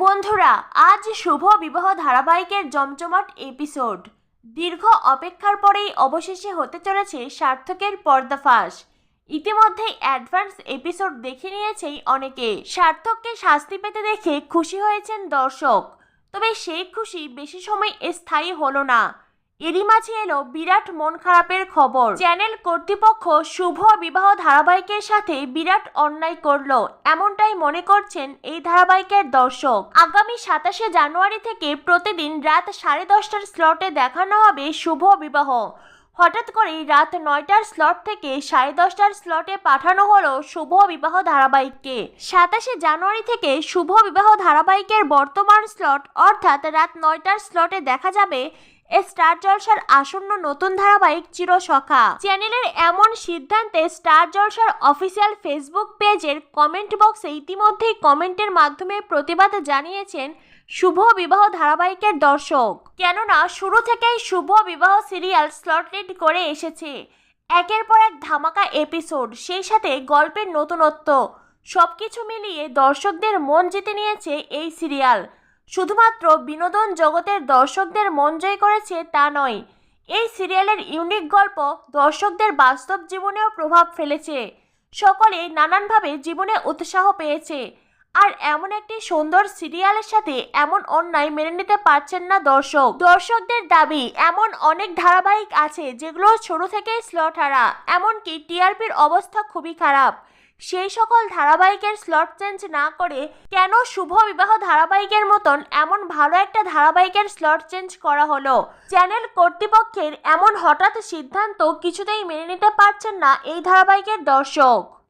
বন্ধুরা, আজ শুভ বিবাহ ধারাবাহিকের জমজমাট এপিসোড দীর্ঘ অপেক্ষার পরেই অবশেষে হতে চলেছে সার্থকের পর্দাফাঁস ইতিমধ্যেই অ্যাডভান্স এপিসোড দেখে নিয়েছেই অনেকে। সার্থককে শাস্তি পেতে দেখে খুশি হয়েছেন দর্শক। তবে সেই খুশি বেশি সময় স্থায়ী হলো না। এরই মাঝে এলো বিরাট মন খারাপের খবর। চ্যানেল কর্তৃপক্ষ শুভ বিবাহ ধারাবাহিকের সাথে বিরাট অন্যায় করল, এমনটাই মনে করছেন এই ধারাবাহিকের দর্শক। আগামী সাতাশে জানুয়ারি থেকে প্রতিদিন রাত সাড়ে দশটার স্লটে দেখানো হবে শুভ বিবাহ। হঠাৎ করেই রাত নয়টার স্লট থেকে সাড়ে দশটার স্লটে পাঠানো হলো শুভ বিবাহ ধারাবাহিককে। সাতাশে জানুয়ারি থেকে শুভ বিবাহ ধারাবাহিকের বর্তমান স্লট, অর্থাৎ রাত নয়টার স্লটে দেখা যাবে স্টার জলসার আসন্ন নতুন ধারাবাহিক চিরসখা। চ্যানেলের এমন সিদ্ধান্তে স্টার জলসার অফিসিয়াল ফেসবুক পেজের কমেন্ট বক্সে ইতিমধ্যেই কমেন্টের মাধ্যমে প্রতিবাদ জানিয়েছেন শুভ বিবাহ ধারাবাহিকের দর্শক। কেননা, শুরু থেকেই শুভ বিবাহ সিরিয়াল স্লটেড করে এসেছে। একের পর এক ধামাকা এপিসোড, সেই সাথে গল্পের নতুনত্ব। সবকিছু মিলিয়ে দর্শকদের মন জিতে নিয়েছে এই সিরিয়াল। শুধুমাত্র বিনোদন জগতের দর্শকদের মন জয় করেছে তা নয়, এই সিরিয়ালের ইউনিক গল্প দর্শকদের বাস্তব জীবনেও প্রভাব ফেলেছে। সকলে নানানভাবে জীবনে উৎসাহ পেয়েছে, আর এমন একটি সুন্দর সিরিয়ালের সাথে এমন অন্যায় মেনে নিতে পারছেন না দর্শক। দর্শকদের দাবি, এমন অনেক ধারাবাহিক আছে যেগুলো ছোট থেকেই স্লট হারা, এমনকি টিআরপির অবস্থা খুবই খারাপ। সেই সকল ধারাবাহিকের স্লট চেঞ্জ না করে কেন শুভ বিবাহ ধারাবাহিকের মতন এমন ভালো একটা ধারাবাহিকের স্লট চেঞ্জ করা হলো? চ্যানেল কর্তৃপক্ষের এমন হঠাৎ সিদ্ধান্ত কিছুতেই মেনে নিতে পারছেন না এই ধারাবাহিকের দর্শক।